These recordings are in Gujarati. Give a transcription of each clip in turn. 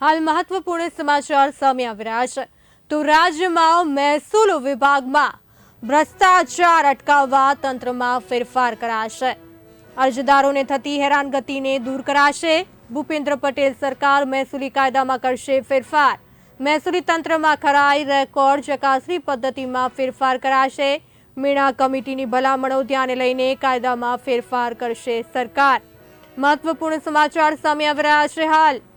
હાલ મહત્વપૂર્ણ સમાચાર સામે આવી રહ્યા છે. તો રાજ્યમાં મહેસૂલ વિભાગમાં ભ્રષ્ટાચાર અટકાવવા તંત્રમાં ફેરફાર કરાશે. અરજદારોને થતી હેરાનગતિને દૂર કરાશે. ભૂપેન્દ્ર પટેલ સરકાર મહેસૂલી કાયદામાં કરશે ફેરફાર. મહેસૂલી તંત્રમાં ખરાઈ રેકોર્ડ ચકાસણી પદ્ધતિમાં ફેરફાર કરાશે. મીણા કમિટીની ભલામણો ધ્યાને લઈને કાયદામાં ફેરફાર કરશે સરકાર. મહત્વપૂર્ણ સમાચાર સામે આવી રહ્યા છે હાલ.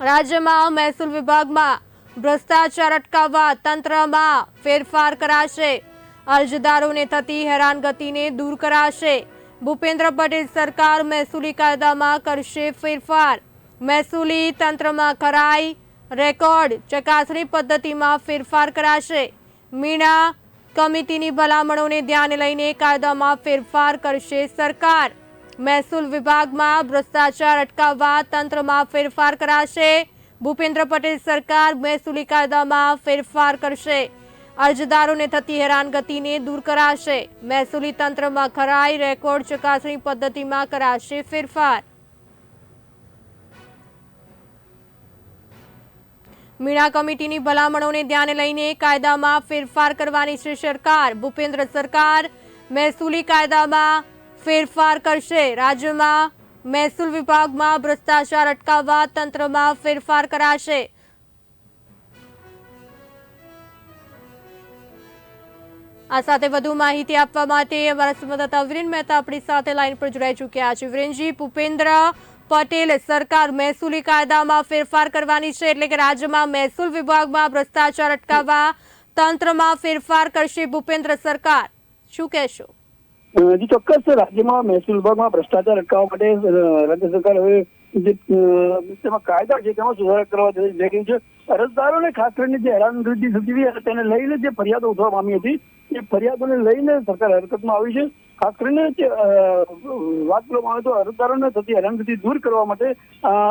રાજ્યમાં મહેસૂલ વિભાગમાં ભ્રષ્ટાચાર અટકાવવા તંત્રમાં ફેરફાર કરાશે. અરજદારોને થતી હેરાનગતિને દૂર કરાશે. ભૂપેન્દ્ર પટેલ સરકાર મહેસૂલી કાયદામાં કરશે ફેરફાર. મહેસૂલી તંત્રમાં કરાઈ રેકોર્ડ, ચકાસણી પદ્ધતિમાં ફેરફાર કરાશે. મીણા કમિટીની ભલામણોને ધ્યાને લઈને કાયદામાં ફેરફાર કરશે સરકાર. મહેસૂલ વિભાગમાં ભ્રષ્ટાચાર અટકાવવા તંત્રમાં ફેરફાર કરાશે. ભૂપેન્દ્ર પટેલ સરકાર મહેસૂલી કાયદામાં ફેરફાર કરશે. અરજદારોને થતી હેરાનગતિને દૂર કરાશે. મહેસૂલી તંત્રમાં ખરાઈ, રેકોર્ડ ચકાસણી પદ્ધતિમાં કરાશે ફેરફાર. મીણા કમિટીની ભલામણોને ધ્યાને લઈને કાયદામાં ફેરફાર કરવાની છે સરકાર. ભૂપેન્દ્ર સરકાર મહેસૂલી કાયદામાં ફેરફાર કરશે. રાજ્યમાં મહેસૂલ વિભાગમાં ભ્રષ્ટાચાર અટકાવવા તંત્રમાં ફેરફાર કરાશે. આ સાથે વધુ માહિતી આપવા માટે અમારા સંવાદદાતા વિરેન મહેતા આપણી સાથે લાઈન પર જોડાઈ ચૂક્યા છે. વિરેનજી, ભૂપેન્દ્ર પટેલ સરકાર મહેસૂલી કાયદામાં ફેરફાર કરવાની છે એટલે કે રાજ્યમાં મહેસૂલ વિભાગમાં ભ્રષ્ટાચાર અટકાવવા તંત્રમાં ફેરફાર કરશે ભૂપેન્દ્ર સરકાર. શું કહેશો? જી ચોક્કસ રાજ્યમાં મહેસૂલ વિભાગમાં ભ્રષ્ટાચાર અટકાવવા માટે રાજ્ય સરકાર હવે જે તેમાં કાયદા છે તેમાં સુધારા કરવા જઈ રહ્યું છે. અરજદારોને ખાસ કરીને જે હેરાનગતિ થતી હતી, તેને લઈને જે ફરિયાદો ઉઠવા પામી હતી, એ ફરિયાદોને લઈને સરકાર હરકતમાં આવી છે. ખાસ કરીને વાત કરવામાં આવે તો અરજદારોને થતી હેરાનગતિ દૂર કરવા માટે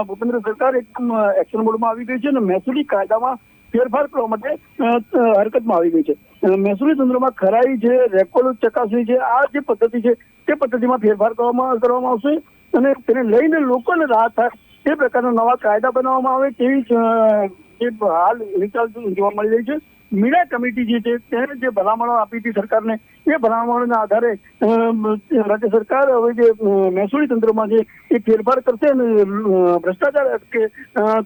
ભૂપેન્દ્ર સરકાર એકદમ એક્શન મોડમાં આવી ગઈ છે અને મહેસૂલી કાયદામાં ફેરફાર કરવા માટે હરકતમાં આવી ગઈ છે. મહેસૂલી તંત્રમાં ખરાઈ છે, રેકોર્ડ ચકાસણી છે, આ જે પદ્ધતિ છે, તે પદ્ધતિમાં ફેરફાર કરવામાં કરવામાં આવશે અને તેને લઈને લોકોને રાહત થાય, તે પ્રકારના નવા કાયદા બનાવવામાં આવે, તેવી જે હાલ વિચાર જોવા મળી રહી છે. મીડિયા કમિટી જે છે તેને જે ભલામણો આપી હતી સરકારને એ ભલામણોના આધારે રાજ્ય સરકાર હવે જે મહેસૂલી તંત્રમાં છે એ ફેરફાર કરશે અને ભ્રષ્ટાચાર અટકે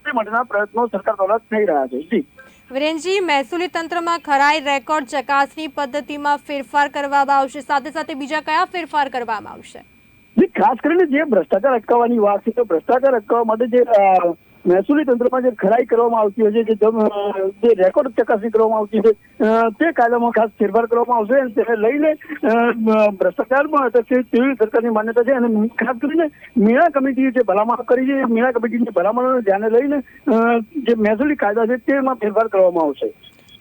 તે માટેના પ્રયત્નો સરકાર દ્વારા થઈ રહ્યા છે. જી. વિરેનજી મહેસૂલી તંત્રમાં ખરાઈ રેકોર્ડ ચકાસણી પદ્ધતિમાં ફેરફાર કરવામાં આવશે. સાથે સાથે બીજા કયા ફેરફાર કરવામાં આવશે? ખાસ કરીને જે ભ્રષ્ટાચાર અટકાવવાની વાત છે તો ભ્રષ્ટાચાર અટકાવવા માટે જે મહેસૂલી તંત્રમાં જે ખરાઈ કરવામાં આવતી હોય છે જે જે રેકોર્ડ ચકાસણી કરવામાં આવતી છે તે કાયદામાં ખાસ ફેરફાર કરવામાં આવશે અને તેને લઈને ભ્રષ્ટાચારમાં અટકશે તેવી સરકારની માન્યતા છે અને ખાસ કરીને મીણા કમિટીએ જે ભલામણ કરી છે મીણા કમિટીની ભલામણોને ધ્યાને લઈને જે મહેસૂલી કાયદા છે, તેમાં ફેરફાર કરવામાં આવશે.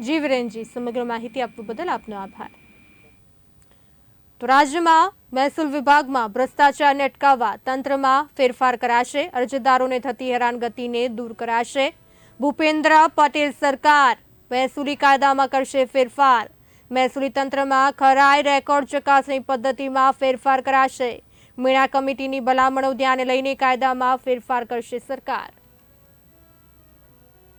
જી, વિરેનજી, સમગ્ર માહિતી આપવા બદલ આપનો આભાર. તો રાજ્યમાં મહેસૂલ વિભાગમાં ભ્રષ્ટાચારને અટકાવવા તંત્રમાં ફેરફાર કરાશે, અરજદારોને થતી હેરાનગતિને દૂર કરાશે. ભૂપેન્દ્ર પટેલ સરકાર મહેસૂલી કાયદામાં કરશે ફેરફાર. મહેસૂલી તંત્રમાં ખરાઈ રેકોર્ડ ચકાસણી પદ્ધતિમાં ફેરફાર કરાશે. મીણા કમિટીની ભલામણો ધ્યાને લઈને કાયદામાં ફેરફાર કરશે સરકાર.